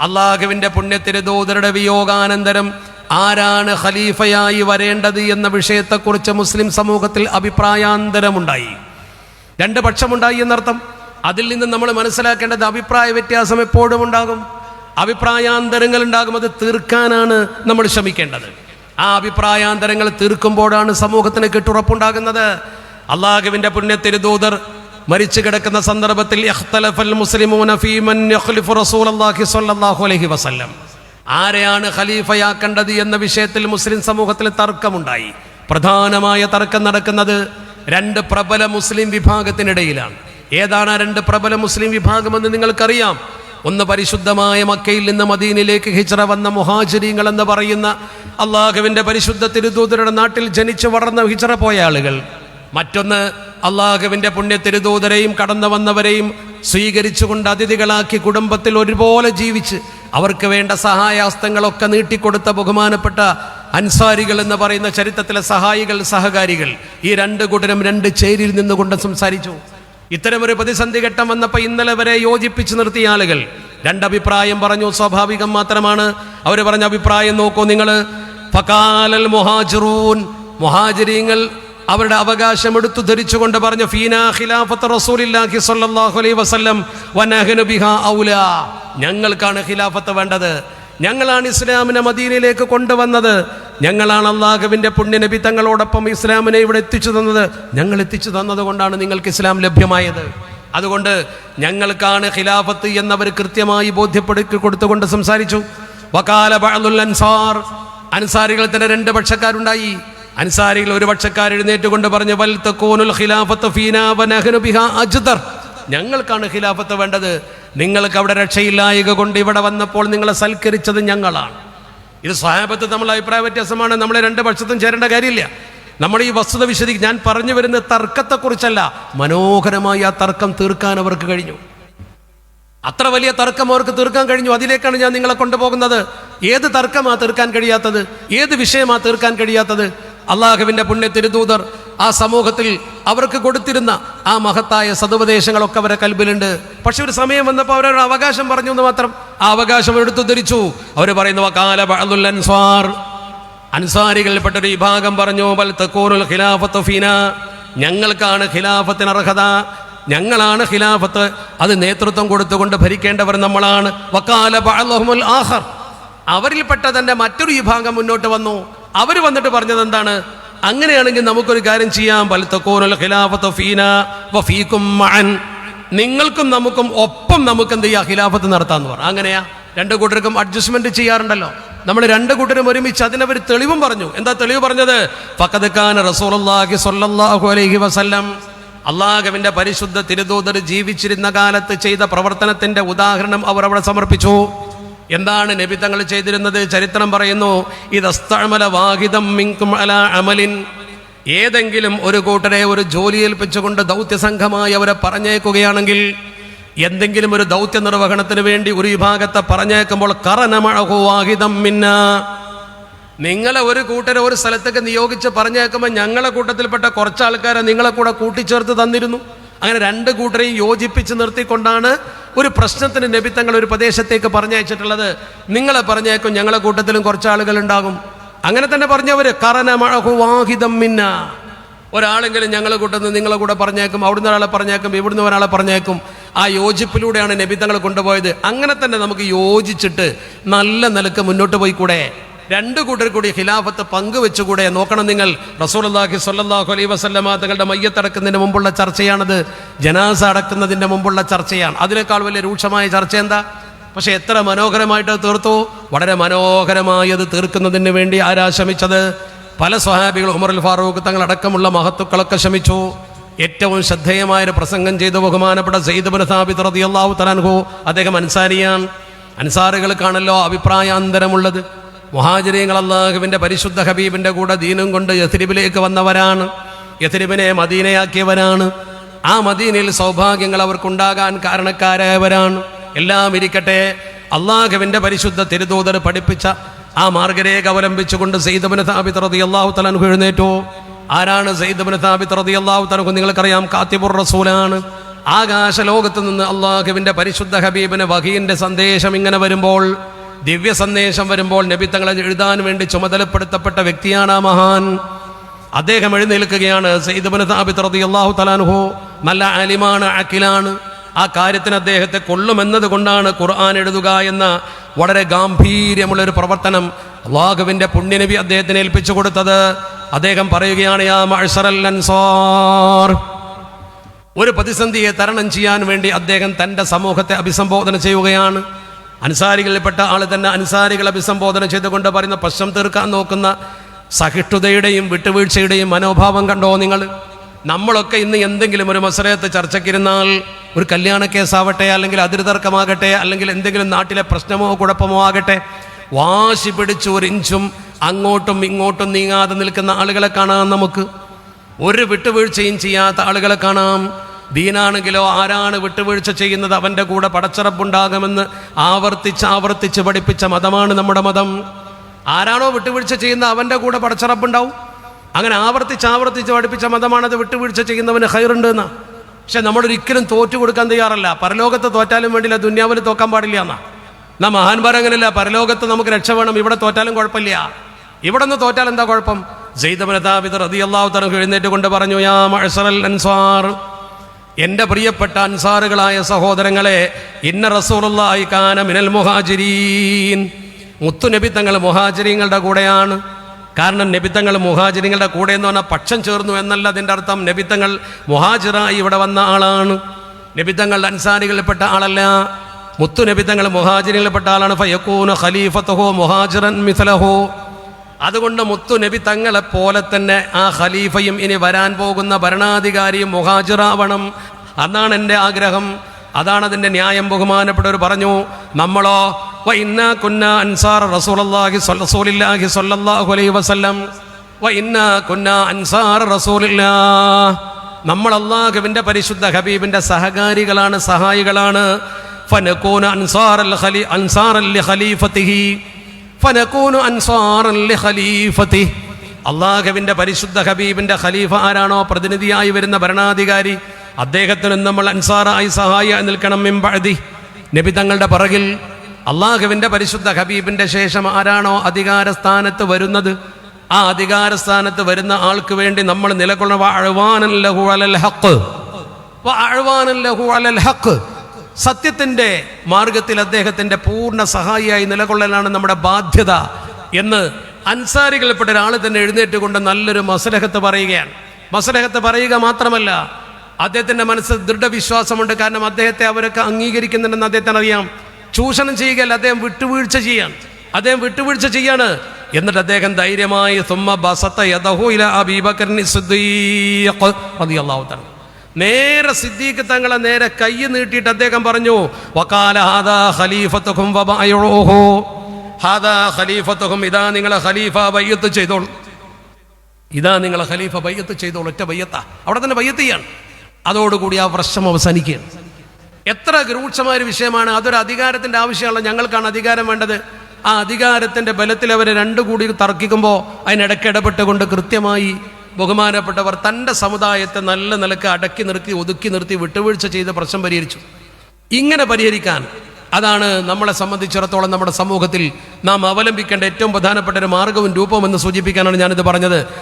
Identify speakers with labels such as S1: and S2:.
S1: അള്ളാഹുവിന്റെ പുണ്യത്തിരുദൂതരുടെ വിയോഗാനന്തരം ആരാണ് ഖലീഫയായി വരേണ്ടത് എന്ന വിഷയത്തെക്കുറിച്ച് മുസ്ലിം സമൂഹത്തിൽ അഭിപ്രായാന്തരമുണ്ടായി. രണ്ട് പക്ഷമുണ്ടായി എന്നർത്ഥം. അതിൽ നിന്ന് നമ്മൾ മനസ്സിലാക്കേണ്ടത് അഭിപ്രായ വ്യത്യാസം എപ്പോഴും ഉണ്ടാകും. അഭിപ്രായാന്തരങ്ങൾ ഉണ്ടാകും. അത് തീർക്കാനാണ് നമ്മൾ ശ്രമിക്കേണ്ടത്. ആ അഭിപ്രായാന്തരങ്ങൾ തീർക്കുമ്പോഴാണ് സമൂഹത്തിന് കെട്ടുറപ്പുണ്ടാകുന്നത്. അള്ളാഹുവിന്റെ പുണ്യത്തിരുദൂതർ മരിച്ചു കിടക്കുന്ന സന്ദർഭത്തിൽ വസല്ലം. ആരെയാണ് ഖലീഫയാക്കേണ്ടത് എന്ന വിഷയത്തിൽ മുസ്ലിം സമൂഹത്തിൽ തർക്കമുണ്ടായി. പ്രധാനമായ തർക്കം നടക്കുന്നത് രണ്ട് പ്രബല മുസ്ലിം വിഭാഗത്തിനിടയിലാണ്. ഏതാണ് രണ്ട് പ്രബല മുസ്ലിം വിഭാഗമെന്ന് നിങ്ങൾക്കറിയാം? ഒന്ന് പരിശുദ്ധമായ മക്കയിൽ നിന്ന് മദീനിലേക്ക് ഹിജറ വന്ന മുഹാജിരീങ്ങൾ എന്ന് പറയുന്ന അള്ളാഹുവിന്റെ പരിശുദ്ധ തിരുദൂതരുടെ നാട്ടിൽ ജനിച്ചു വളർന്ന ഹിജറ പോയ ആളുകൾ. മറ്റൊന്ന് അള്ളാഹുവിന്റെ പുണ്യ തിരുദൂതരെയും കടന്നു വന്നവരെയും സ്വീകരിച്ചുകൊണ്ട് അതിഥികളാക്കി കുടുംബത്തിൽ ഒരുപോലെ ജീവിച്ച് അവർക്ക് വേണ്ട സഹായാസ്തങ്ങളൊക്കെ നീട്ടിക്കൊടുത്ത ബഹുമാനപ്പെട്ട അൻസാരികൾ എന്ന് പറയുന്ന ചരിത്രത്തിലെ സഹായികൾ സഹകാരികൾ ഈ രണ്ട് കൂട്ടരും രണ്ട് ചേരിയിൽ നിന്നുകൊണ്ട് സംസാരിച്ചു. ഇത്തരമൊരു പ്രതിസന്ധി ഘട്ടം വന്നപ്പോൾ ഇന്നലെ വരെ യോജിപ്പിച്ച് നിർത്തിയ ആളുകൾ രണ്ടഭിപ്രായം പറഞ്ഞു. സ്വാഭാവികം മാത്രമാണ്. അവർ പറഞ്ഞ അഭിപ്രായം നോക്കൂ നിങ്ങൾ. ഫക്കാലൽ മുഹാജിറൂൻ. മുഹാജിരീങ്ങൾ അവരുടെ അവകാശം എടുത്തു ധരിച്ചുകൊണ്ട് പറഞ്ഞു ഫീനാ ഖിലാഫത്ത് റസൂലില്ലാഹി സ്വല്ലല്ലാഹു അലൈഹി വസല്ലം വനഹനു ബിഹാ ഔല. ഞങ്ങൾക്കാണ് ഖിലാഫത്ത് വേണ്ടത്. ഞങ്ങളാണ് ഇസ്ലാമിനെ മദീനയിലേക്ക് കൊണ്ടുവന്നത്. ഞങ്ങളാണ് അള്ളാഹുവിന്റെ പുണ്യനബി തങ്ങളോടൊപ്പം ഇസ്ലാമിനെ ഇവിടെ എത്തിച്ചു തന്നത്. ഞങ്ങൾ എത്തിച്ചു തന്നത് കൊണ്ടാണ് നിങ്ങൾക്ക് ഇസ്ലാം ലഭ്യമായത്. അതുകൊണ്ട് ഞങ്ങൾക്കാണ് ഖിലാഫത്ത് എന്നവർ കൃത്യമായി ബോധ്യപ്പെടുത്തി കൊടുത്തുകൊണ്ട് സംസാരിച്ചു. വകാല ബഅലുൽ അൻസാർ. അൻസാരികൾ തന്നെ രണ്ട് പക്ഷക്കാരുണ്ടായി. അൻസാരികൾ ഒരു പക്ഷക്കാർ എഴുന്നേറ്റുകൊണ്ട് പറഞ്ഞു വൽ ഖിലാഫത്ത് ഫീനാ അജ്ദർ. ഞങ്ങൾക്കാണ് ഖിലാഫത്ത് വേണ്ടത്. നിങ്ങൾക്ക് അവിടെ രക്ഷയില്ലായക കൊണ്ട് ഇവിടെ വന്നപ്പോൾ നിങ്ങളെ സൽക്കരിച്ചത് ഞങ്ങളാണ്. ഇത് സ്വഹാബത്ത് നമ്മൾ അഭിപ്രായ വ്യത്യാസമാണ്. നമ്മളെ രണ്ട് പക്ഷത്തും ചേരേണ്ട കാര്യമില്ല. നമ്മൾ ഈ വസ്തുത വിശദി ഞാൻ പറഞ്ഞു വരുന്ന തർക്കത്തെക്കുറിച്ചല്ല. മനോഹരമായി ആ തർക്കം തീർക്കാൻ അവർക്ക് കഴിഞ്ഞു. അത്ര വലിയ തർക്കം അവർക്ക് തീർക്കാൻ കഴിഞ്ഞു. അതിലേക്കാണ് ഞാൻ നിങ്ങളെ കൊണ്ടുപോകുന്നത്. ഏത് തർക്കമാണ് തീർക്കാൻ കഴിയാത്തത്? ഏത് വിഷയമാണ് തീർക്കാൻ കഴിയാത്തത്? അള്ളാഹുവിന്റെ പുണ്യ തിരുദൂതർ ആ സമൂഹത്തിൽ അവർക്ക് കൊടുത്തിരുന്ന ആ മഹത്തായ സതുപദേശങ്ങളൊക്കെ അവരെ കൽബിലുണ്ട്. പക്ഷെ ഒരു സമയം വന്നപ്പോൾ അവരോട് അവകാശം പറഞ്ഞു എന്ന് മാത്രം ആ അവകാശം എടുത്തു ധരിച്ചു. അവർ പറയുന്നു വക്കാല അൻസ്വാർ അൻസാരികളിൽപ്പെട്ട ഒരു വിഭാഗം പറഞ്ഞു ബൽ തക്കൂറുൽ ഖിലാഫത്ത് ഫീന. ഞങ്ങൾക്കാണ് ഖിലാഫത്തിന് അർഹത. ഞങ്ങളാണ് ഖിലാഫത്ത്. അത് നേതൃത്വം കൊടുത്തുകൊണ്ട് ഭരിക്കേണ്ടവർ നമ്മളാണ്. വക്കാല ആഖർ. അവരിൽപ്പെട്ട തന്നെ മറ്റൊരു വിഭാഗം മുന്നോട്ട് വന്നു. അവർ വന്നിട്ട് പറഞ്ഞത് എന്താണ്? അങ്ങനെയാണെങ്കിൽ നമുക്കൊരു കാര്യം ചെയ്യാം. ഫീന വഫീകും മഅൻ. നിങ്ങൾക്കും നമുക്കും ഒപ്പം നമുക്ക് എന്ത് ചെയ്യാം? ഖിലാഫത്ത് നടത്താന്ന് പറഞ്ഞു അങ്ങനെയാ? രണ്ട് കൂട്ടർക്കും അഡ്ജസ്റ്റ്മെന്റ് ചെയ്യാറുണ്ടല്ലോ. നമ്മൾ രണ്ട് കൂട്ടരും ഒരുമിച്ച് അതിനവർ തെളിവും പറഞ്ഞു. എന്താ തെളിവ് പറഞ്ഞത്? ഫക്കത് ഖാൻ റസൂലുള്ളാഹി സ്വല്ലല്ലാഹു അലൈഹി വസല്ലം. അള്ളാഹുവിന്റെ പരിശുദ്ധ തിരുദൂതർ ജീവിച്ചിരുന്ന കാലത്ത് ചെയ്ത പ്രവർത്തനത്തിന്റെ ഉദാഹരണം അവർ അവിടെ സമർപ്പിച്ചു. എന്താണ് നബി തങ്ങൾ ചെയ്തിരുന്നത്? ചരിത്രം പറയുന്നു ഇതസ്തമല വാഹിതം മിങ്കും അല അമലിൻ. ഏതെങ്കിലും ഒരു കൂട്ടരെ ഒരു ജോലി ഏൽപ്പിച്ചുകൊണ്ട് ദൗത്യസംഘമായി അവരെ പറഞ്ഞേക്കുകയാണെങ്കിൽ എന്തെങ്കിലും ഒരു ദൗത്യ നിർവഹണത്തിന് വേണ്ടി ഒരു വിഭാഗത്തെ പറഞ്ഞേക്കുമ്പോൾ കറനമഴകുവാഹിതം മിന്ന. നിങ്ങളെ ഒരു കൂട്ടരെ ഒരു സ്ഥലത്തേക്ക് നിയോഗിച്ച് പറഞ്ഞേക്കുമ്പോൾ ഞങ്ങളെ കൂട്ടത്തിൽപ്പെട്ട കുറച്ച് ആൾക്കാരെ നിങ്ങളെ കൂടെ കൂട്ടിച്ചേർത്ത് തന്നിരുന്നു. അങ്ങനെ രണ്ട് കൂട്ടരെയും യോജിപ്പിച്ച് നിർത്തിക്കൊണ്ടാണ് ഒരു പ്രശ്നത്തിന് തങ്ങൾ ഒരു പ്രദേശത്തേക്ക് പറഞ്ഞയച്ചിട്ടുള്ളത് നിങ്ങളെ പറഞ്ഞേക്കും ഞങ്ങളെ കൂട്ടത്തിലും കുറച്ച് ആളുകൾ ഉണ്ടാകും. അങ്ങനെ തന്നെ പറഞ്ഞവർ കറന മഴഹുവാഹിതം മിന്ന. ഒരാളെങ്കിലും ഞങ്ങളെ കൂട്ടത്തിൽ നിങ്ങളെ കൂടെ പറഞ്ഞേക്കും അവിടുന്ന് ഒരാളെ പറഞ്ഞേക്കും ഇവിടുന്ന് ഒരാളെ പറഞ്ഞേക്കും. ആ യോജിപ്പിലൂടെയാണ് നബിത്തങ്ങൾ കൊണ്ടുപോയത്. അങ്ങനെ തന്നെ നമുക്ക് യോജിച്ചിട്ട് നല്ല നിലയ്ക്ക് മുന്നോട്ട് പോയിക്കൂടെ? കൂടെ രണ്ട് കൂട്ടർ കൂടി ഖിലാഫത്ത് പങ്കുവെച്ചുകൂടെ നോക്കണം നിങ്ങൾ. റസൂലുള്ളാഹി സ്വല്ലല്ലാഹു അലൈ വസല്ലമ തങ്ങളുടെ മയ്യത്തടക്കുന്നതിന് മുമ്പുള്ള ചർച്ചയാണത്. ജനാസ അടക്കുന്നതിന്റെ മുമ്പുള്ള ചർച്ചയാണ്. അതിനേക്കാൾ വലിയ രൂക്ഷമായ ചർച്ച എന്താ? പക്ഷേ എത്ര മനോഹരമായിട്ട് തീർത്തു? വളരെ മനോഹരമായി അത് തീർക്കുന്നതിന് വേണ്ടി ആരാ ശ്രമിച്ചത്? പല സ്വഹാബികൾ ഉമറുൽ ഫാറൂഖ് തങ്ങളടക്കമുള്ള മഹത്തുക്കളൊക്കെ ശ്രമിച്ചു. ഏറ്റവും ശ്രദ്ധേയമായ ഒരു പ്രസംഗം ചെയ്തു ബഹുമാനപ്പെട്ട സെയ്ദ് സാബിത് റളിയല്ലാഹു തലാൻഹു അദ്ദേഹം അൻസാരിയാണ്. അൻസാറുകൾക്കാണല്ലോ അഭിപ്രായാന്തരമുള്ളത്. മുഹാജിരിയങ്ങൾ അള്ളാഹുവിന്റെ പരിശുദ്ധ ഹബീബിന്റെ കൂടെ ദീനും കൊണ്ട് യഥിരിബിലേക്ക് വന്നവരാണ്. യഥിരിബിനെ മദീനയാക്കിയവരാണ്. ആ മദീനയിൽ സൗഭാഗ്യങ്ങൾ അവർക്കുണ്ടാകാൻ കാരണക്കാരായവരാണ്. എല്ലാം ഇരിക്കട്ടെ. അള്ളാഹുവിന്റെ പരിശുദ്ധ തിരുദൂതർ പഠിപ്പിച്ച ആ മാർഗരേഖ അവലംബിച്ചുകൊണ്ട് സെയ്ദബിന് താബിത് റതി അള്ളാഹു തലാൻഹു എഴുന്നേറ്റു. ആരാണ് സെയ്ദബിന് താബിത് റതി അള്ളാഹു തലഹു നിങ്ങൾക്കറിയാം കാത്തിബുർ റസൂലാണ്. ആകാശ ലോകത്ത് നിന്ന് അള്ളാഹുവിന്റെ പരിശുദ്ധ ഹബീബിന് വഹീന്റെ സന്ദേശം ഇങ്ങനെ വരുമ്പോൾ ദിവ്യ സന്ദേശം വരുമ്പോൾ നബി തങ്ങളെ എഴുതാൻ വേണ്ടി ചുമതലപ്പെടുത്തപ്പെട്ട വ്യക്തിയാണ് ആ മഹാൻ. അദ്ദേഹം എഴുന്നേൽക്കുകയാണ്. സെയ്ദബിന് താബിത് അള്ളാഹു തലാനുഹോ നല്ല അലിമാണ് അഖിലാണ്. ആ കാര്യത്തിന് അദ്ദേഹത്തെ കൊള്ളുമെന്നത് കൊണ്ടാണ് ഖുർആൻ എഴുതുക എന്ന വളരെ ഗാംഭീര്യമുള്ള ഒരു പ്രവർത്തനം അള്ളാഹുവിന്റെ പുണ്യനബി അദ്ദേഹത്തിന് ഏൽപ്പിച്ചു കൊടുത്തത്. അദ്ദേഹം പറയുകയാണ് യാ അൻസാർ. ഒരു പ്രതിസന്ധിയെ തരണം ചെയ്യാൻ വേണ്ടി അദ്ദേഹം തന്റെ സമൂഹത്തെ അഭിസംബോധന ചെയ്യുകയാണ്. അൻസാരികളിൽപ്പെട്ട ആൾ തന്നെ അനുസാരികളെ അഭിസംബോധന ചെയ്തുകൊണ്ട് പറയുന്ന പ്രശ്നം തീർക്കാൻ നോക്കുന്ന സഹിഷ്ണുതയുടെയും വിട്ടുവീഴ്ചയുടെയും മനോഭാവം കണ്ടോ നിങ്ങൾ? നമ്മളൊക്കെ ഇന്ന് എന്തെങ്കിലും ഒരു മസരയത്ത് ചർച്ചയ്ക്കിരുന്നാൽ ഒരു കല്യാണ കേസാവട്ടെ അല്ലെങ്കിൽ അതിർതർക്കമാകട്ടെ അല്ലെങ്കിൽ എന്തെങ്കിലും നാട്ടിലെ പ്രശ്നമോ കുഴപ്പമോ ആകട്ടെ വാശി പിടിച്ച് ഒരു ഇഞ്ചും അങ്ങോട്ടും ഇങ്ങോട്ടും നീങ്ങാതെ നിൽക്കുന്ന ആളുകളെ കാണാം നമുക്ക്. ഒരു വിട്ടുവീഴ്ചയും ചെയ്യാത്ത ആളുകളെ കാണാം. ദീനാണെങ്കിലോ ആരാണ് വിട്ടുവീഴ്ച ചെയ്യുന്നത് അവന്റെ കൂടെ പടച്ചറപ്പുണ്ടാകുമെന്ന് ആവർത്തിച്ച് ആവർത്തിച്ച് പഠിപ്പിച്ച മതമാണ് നമ്മുടെ മതം. ആരാണോ വിട്ടുവീഴ്ച ചെയ്യുന്നത് അവന്റെ കൂടെ പടച്ചറപ്പുണ്ടാവും? അങ്ങനെ ആവർത്തിച്ച് ആവർത്തിച്ച് പഠിപ്പിച്ച മതമാണത് വിട്ടുവീഴ്ച ചെയ്യുന്നവന് ഹൈറുണ്ട് എന്നാ പക്ഷെ നമ്മളൊരിക്കലും തോറ്റു കൊടുക്കാൻ തയ്യാറല്ല. പരലോകത്ത് തോറ്റാലും വേണ്ടില്ല ദുന്യാവിൽ തോക്കാൻ പാടില്ല എന്നാ. എന്നാ മഹാന്മാർ പരലോകത്ത് നമുക്ക് രക്ഷ വേണം ഇവിടെ തോറ്റാലും കുഴപ്പമില്ല. ഇവിടെ നിന്ന് തോറ്റാൽ എന്താ കുഴപ്പം അള്ളാഹു തആല എഴുന്നേറ്റ് കൊണ്ട് പറഞ്ഞു യാ മഴസറൽ അൻസാർ എന്റെ പ്രിയപ്പെട്ട അൻസാറുകളായ സഹോദരങ്ങളെ ഇന്ന റസൂലുള്ളാഹി കാന മിനൽ മുഹാജിരീൻ. മുത്തുനബി തങ്ങൾ മുഹാജിരിങ്ങളുടെ കൂടെയാണ്. കാരണം നബിത്തങ്ങൾ മുഹാജിരിങ്ങളുടെ കൂടെ എന്ന് പറഞ്ഞാൽ പക്ഷം ചേർന്നു എന്നല്ല അതിന്റെ അർത്ഥം. നബിത്തങ്ങൾ മുഹാജിറായി ഇവിടെ വന്ന ആളാണ്. നബിത്തങ്ങൾ അൻസാരികളിൽപ്പെട്ട ആളല്ല. മുത്തു നബിത്തങ്ങൾ മുഹാജിരികളിൽപ്പെട്ട ആളാണ്. ഫയക്കൂന ഖലീഫത്തഹോ മുഹാജിറൻ മിഥലഹോ. അതുകൊണ്ട് മുത്തു നബി തങ്ങളെ പോലെ തന്നെ ആ ഖലീഫയും ഇനി വരാൻ പോകുന്ന ഭരണാധികാരിയും മുഹാജിറാവണം. അതാണ് എന്റെ ആഗ്രഹം. അതാണ് അതിന്റെ ന്യായം ബഹുമാനപ്പെട്ടവർ പറഞ്ഞു. നമ്മളോ വ ഇന്ന കുന്ന അൻസാർ റസൂലി റസൂലില്ലാഹി സ്വല്ലല്ലാഹു അലൈഹി വസല്ലം. വ ഇന്ന കുന്ന അൻസാർ റസൂലില്ലാ നമ്മൾ അള്ളാഹുവിന്റെ പരിശുദ്ധ ഹബീബിന്റെ സഹകാരികളാണ് സഹായികളാണ്. ഫനക്കൂന അൻസാർ അൽ ഖലി അൻസാർ അൽ ഖലീഫത്തിഹി. അള്ളാഹുവിന്റെ പരിശുദ്ധ ഹബീബിന്റെ ഖലീഫ ആരാണോ? പ്രതിനിധിയായി വരുന്ന ഭരണാധികാരി. അദ്ദേഹത്തിന് നമ്മൾ അൻസാറായി സഹായിയായി നിൽക്കണം മിമ്പഴതി നബി തങ്ങളുടെ പിറകിൽ അള്ളാഹുവിന്റെ പരിശുദ്ധ ഹബീബിന്റെ ശേഷം ആരാണോ അധികാരസ്ഥാനത്ത് വരുന്നത്? ആ അധികാരസ്ഥാനത്ത് വരുന്ന ആൾക്ക് വേണ്ടി നമ്മൾ നിലകൊള്ളുന്ന സത്യത്തിന്റെ മാർഗത്തിൽ അദ്ദേഹത്തിന്റെ പൂർണ സഹായിയായി നിലകൊള്ളലാണ് നമ്മുടെ ബാധ്യത എന്ന് അൻസാരികളിൽപ്പെട്ട ഒരാൾ തന്നെ എഴുന്നേറ്റ് കൊണ്ട് നല്ലൊരു മസലഹത്ത് പറയുകയാണ്. മസലഹത്ത് പറയുക മാത്രമല്ല അദ്ദേഹത്തിന്റെ മനസ്സിൽ ദൃഢവിശ്വാസമുണ്ട്. കാരണം അദ്ദേഹത്തെ അവരൊക്കെ അംഗീകരിക്കുന്നുണ്ടെന്ന് അദ്ദേഹത്തിന് അറിയാം. ചൂഷണം ചെയ്യുകയല്ല അദ്ദേഹം വിട്ടുവീഴ്ച ചെയ്യാൻ അദ്ദേഹം വിട്ടുവീഴ്ച ചെയ്യാണ്. എന്നിട്ട് അദ്ദേഹം ധൈര്യമായി സുമ്മ ബസത്ത ഇല അബീബക്കറിന് സിദ്ദീഖ് തആല. നേരെ സിദ്ദീഖ് തങ്ങളെ നേരെ കൈ നീട്ടിയിട്ട് അദ്ദേഹം പറഞ്ഞു വക്കാല ഹാദാ ഖലീഫത്തുഹും വബഅയുഹു ഹാദാ ഖലീഫത്തുഹും ഇതാ നിങ്ങളെ ഖലീഫ ബയ്യത്ത് ചെയ്തോളൂ. ഇതാ നിങ്ങളെ ഖലീഫ ബയ്യത്ത് ചെയ്തോളൂ ഒറ്റ ബയ്യത്താ. അവിടെ തന്നെ ബയ്യത്ത് ചെയ്യാണ്. അതോടുകൂടി ആ പ്രശ്നം അവസാനിക്കുകയാണ്. എത്ര രൂക്ഷമായ ഒരു വിഷയമാണ്. അതൊരു അധികാരത്തിന്റെ ആവശ്യമുള്ള ഞങ്ങൾക്കാണ് അധികാരം വേണ്ടത്. ആ അധികാരത്തിന്റെ ബലത്തിൽ അവരെ രണ്ടു കൂടി തർക്കിക്കുമ്പോൾ അതിനിടയ്ക്ക് ഇടപെട്ടുകൊണ്ട് കൃത്യമായി ബഹുമാനപ്പെട്ടവർ തന്റെ സമുദായത്തെ നല്ല നിലയ്ക്ക് അടക്കി നിർത്തി ഒതുക്കി നിർത്തി വിട്ടുവീഴ്ച ചെയ്ത് പ്രശ്നം പരിഹരിച്ചു. ഇങ്ങനെ പരിഹരിക്കാൻ അതാണ് നമ്മളെ സംബന്ധിച്ചിടത്തോളം നമ്മുടെ സമൂഹത്തിൽ നാം അവലംബിക്കേണ്ട ഏറ്റവും പ്രധാനപ്പെട്ട ഒരു മാർഗവും രൂപവും എന്ന് സൂചിപ്പിക്കാനാണ് ഞാനിത് പറഞ്ഞത്.